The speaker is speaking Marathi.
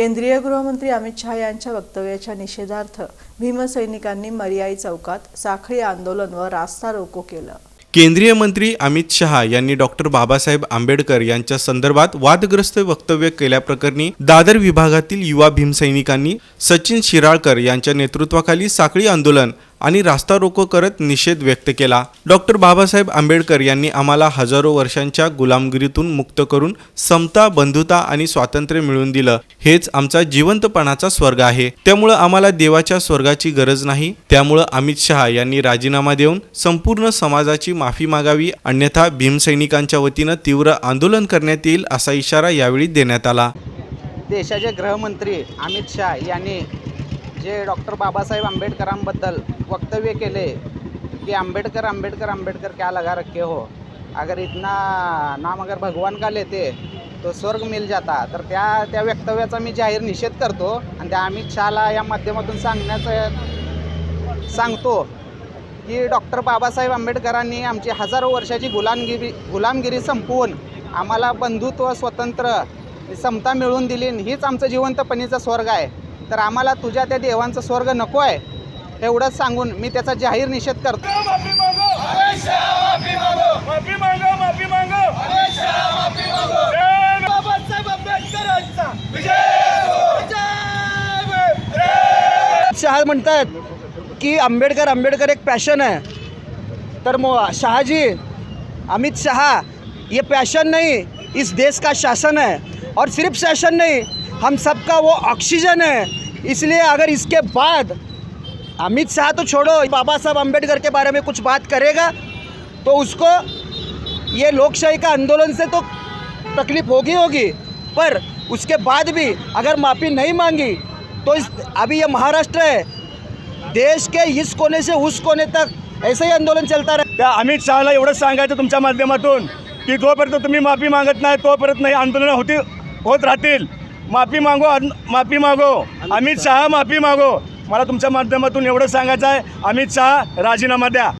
केंद्रीय गृहमंत्री अमित शहा यांच्या वक्तव्याच्या निषेधार्थ भीमसैनिकांनी मर्याई चौकात साखळी आंदोलन व रास्ता रोको केलं. केंद्रीय मंत्री अमित शहा यांनी डॉक्टर बाबासाहेब आंबेडकर यांच्या संदर्भात वादग्रस्त वक्तव्य केल्याप्रकरणी दादर विभागातील युवा भीमसैनिकांनी सचिन शिराळकर यांच्या नेतृत्वाखाली साखळी आंदोलन आणि रास्ता रोको करत निषेध व्यक्त केला. डॉक्टर बाबासाहेब आंबेडकर यांनी आम्हाला हजारो वर्षांच्या गुलामगिरीतून मुक्त करून समता बंधुता आणि स्वातंत्र्य मिळवून दिलं. हेच आमचा जिवंतपणाचा स्वर्ग आहे. त्यामुळं आम्हाला देवाच्या स्वर्गाची गरज नाही. त्यामुळं अमित शहा यांनी राजीनामा देऊन संपूर्ण समाजाची माफी मागावी. अन्यथा भीमसैनिकांच्या वतीनं तीव्र आंदोलन करण्यात येईल असा इशारा यावेळी देण्यात आला. देशाचे गृहमंत्री अमित शहा यांनी जे डॉक्टर बाबासाहेब आंबेडकरांबद्दल वक्तव्य केले की आंबेडकर आंबेडकर आंबेडकर क्या लगा रखे हो? अगर इतना नाम अगर भगवान का लेते तो स्वर्ग मिल जाता. तर त्या त्या वक्तव्याचा मी जाहीर निषेध करतो आणि त्या अमित शहाला या माध्यमातून सांगण्याचं सांगतो की डॉक्टर बाबासाहेब आंबेडकरांनी आमची हजारो वर्षाची गुलामगिरी गुलामगिरी संपवून आम्हाला बंधुत्व स्वतंत्र समता मिळवून दिली हीच आमचं जिवंतपणीचा स्वर्ग आहे. तर आम्हाला तुझ्या त्या देवांचं स्वर्ग नको आहे एवढंच सांगून मी त्याचा जाहीर निषेध करतो. माफी मागो. माफी मागो. माफी मागो जय बाबासाहेब आंबेडकरांचा. शहा म्हणतात की आंबेडकर आंबेडकर एक पॅशन है तर मो शहाजी अमित शहा ये पैशन नहीं इस देश का शासन है और सिर्फ शासन नहीं हम सबका वो ऑक्सीजन है। इसलिए अगर इसके बाद अमित शाह तो छोड़ो बाबा साहब अम्बेडकर के बारे में कुछ बात करेगा तो उसको ये लोकशाही का आंदोलन से तो तकलीफ होगी होगी पर उसके बाद भी अगर माफ़ी नहीं मांगी तो इस अभी ये महाराष्ट्र है। देश के इस कोने से उस कोने तक ऐसे ही आंदोलन चलता रहे। त्या अमित शहाला एवढंच सांगायचं तुमच्या माध्यमातून की जोपर्यंत तुम्ही माफी मागत नाही तोपर्यंत नाही आंदोलनं होती होत राहतील. माफी मागो माफी मागो. अमित शहा माफी मागो. मला तुमच्या माध्यमातून एवढं सांगायचं आहे अमित शहा राजीनामा द्या.